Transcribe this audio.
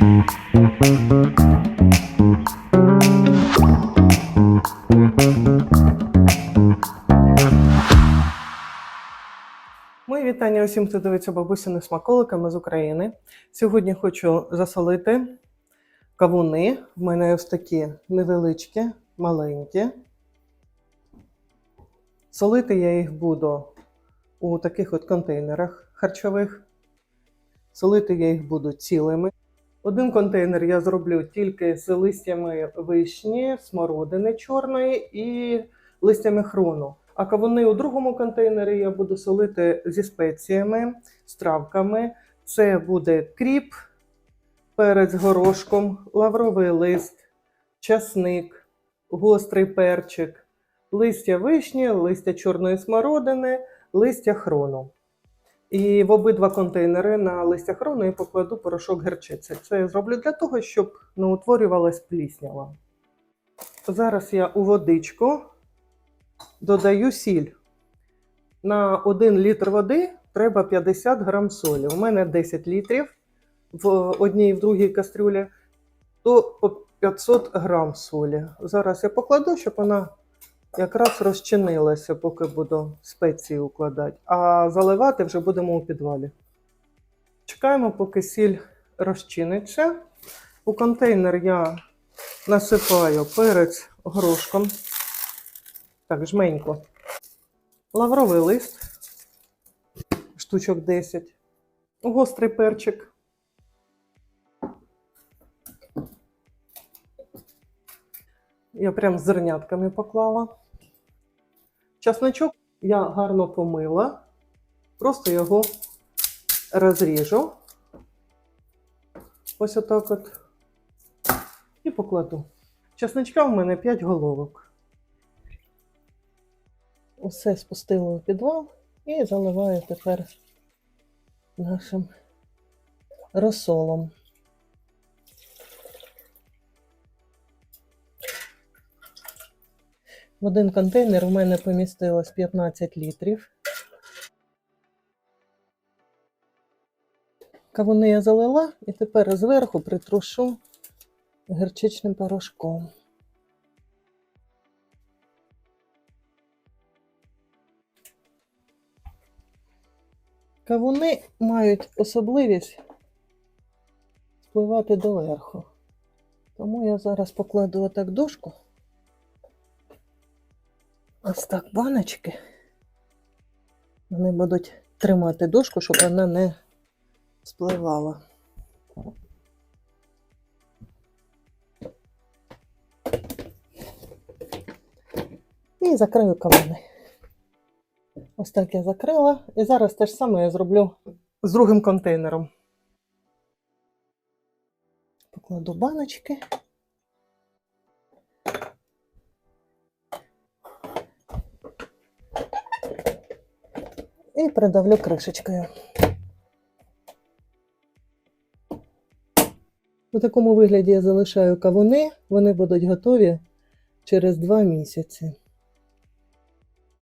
Мої вітання усім, хто дивиться бабусини смаколиками з України. Сьогодні хочу засолити кавуни. В мене ось такі невеличкі, маленькі. Солити я їх буду у таких от контейнерах харчових. Солити я їх буду цілими. Один контейнер я зроблю тільки з листями вишні, смородини чорної і листями хрону. А кавуни у другому контейнері я буду солити зі спеціями, з травками. Це буде кріп, перець горошком, лавровий лист, часник, гострий перчик, листя вишні, листя чорної смородини, листя хрону. І в обидва контейнери на листя хрону я покладу порошок герчиці. Це я зроблю для того, щоб не утворювалась пліснява. Зараз я у водичку додаю сіль. На 1 літр води треба 50 грам солі. У мене 10 літрів в одній і в другій кастрюлі, то по 500 грам солі. Зараз я покладу, щоб вона якраз розчинилася, поки буду спеції укладати. А заливати вже будемо у підвалі. Чекаємо, поки сіль розчиниться. У контейнер я насипаю перець горошком. Так, жменько. Лавровий лист, штучок 10. Гострий перчик. Я прям зернятками поклала. Часничок я гарно помила. Просто його розріжу. Ось отак от. І покладу. Часничка в мене 5 головок. Усе спустила у підвал і заливаю тепер нашим розсолом. В один контейнер у мене помістилось 15 літрів. Кавуни я залила і тепер зверху притрушу гірчичним порошком. Кавуни мають особливість спливати доверху. Тому я зараз покладу отак дошку. Ось так баночки. Вони будуть тримати дошку, щоб вона не спливала. І закрию кавуни. Ось так я закрила. І зараз те ж саме я зроблю з другим контейнером. Покладу баночки. І придавлю кришечкою. У такому вигляді я залишаю кавуни, вони будуть готові через 2 місяці.